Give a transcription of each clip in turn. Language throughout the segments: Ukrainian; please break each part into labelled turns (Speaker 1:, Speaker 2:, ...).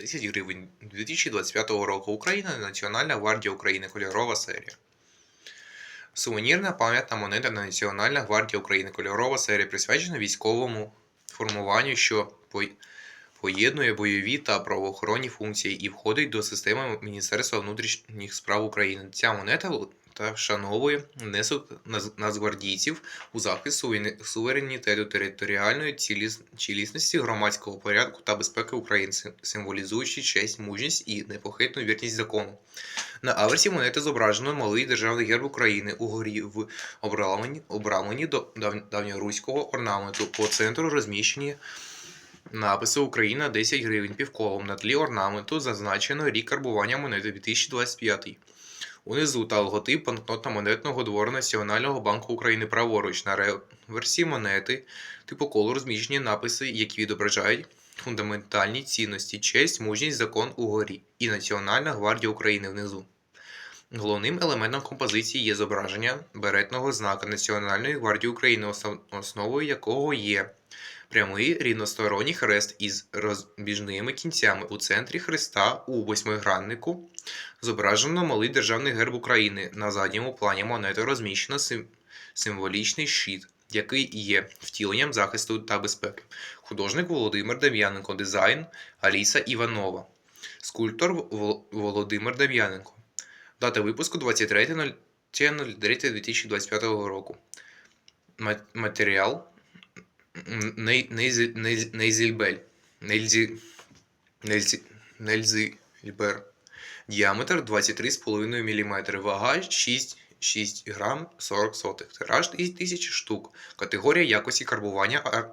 Speaker 1: 10 гривень 2025 року. Україна Національна гвардія України. Кольорова серія. Сувенірна пам'ятна монета Національна гвардія України. Кольорова серія присвячена військовому формуванню, що поєднує бойові та правоохоронні функції і входить до системи Міністерства внутрішніх справ України. Ця монета та вшановує внесок нацгвардійців у захист суверенітету територіальної цілісності громадського порядку та безпеки України, символізуючи честь, мужність і непохитну вірність закону. На аверсі монети зображено малий державний герб України угорі в обрамленні, обрамленні до давньоруського орнаменту. По центру розміщені написи Україна 10 гривень півколом. На тлі орнаменту зазначено рік карбування монети 2025. Унизу та логотип банкнотно-монетного двору Національного банку України праворуч. На реверсі монети типу колу розміщені написи, які відображають фундаментальні цінності, честь, мужність, закон угорі і Національна гвардія України внизу. Головним елементом композиції є зображення беретного знака Національної гвардії України, основ- основою якого є прямий рівносторонній хрест із розбіжними кінцями. У центрі хреста у восьмиграннику зображено малий державний герб України. На задньому плані монети розміщено сим- символічний щит, який є втіленням захисту та безпеки. Художник Володимир Дем'яненко, дизайн Аліса Іванова, скульптор Володимир Дем'яненко. Дата випуску 23.03.2025 року. Матеріал М, Ней- Нейзі- Нейзі- Нейзільбель. Нельзі... Нельзі... Нельзільбер. Діаметр 23,5 мм. Вага 6, 6 грам 40 сотих. Тираж 1000 штук. Категорія якості карбування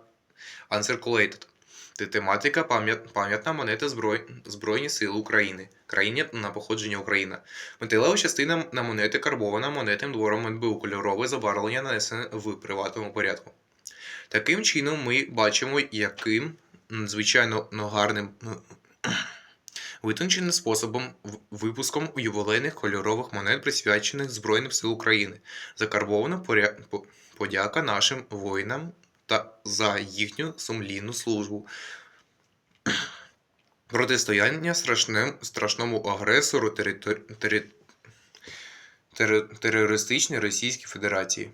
Speaker 1: Uncirculated. Те- Тематика пам'ятна монета Зброй... Збройні Сили України. Країні на походження Україна. Металева частина на монети карбована монетним двором НБУ. Кольорове забарвлення нанесене в приватному порядку. Таким чином, ми бачимо, яким м, звичайно ну, гарним ну, витонченим способом випуском ювілейних кольорових монет, присвячених Збройним сил України, закарбована подяка нашим воїнам та за їхню сумлінну службу. Протистояння страшним, страшному агресору територ- тери- тере- терористичній Російській Федерації.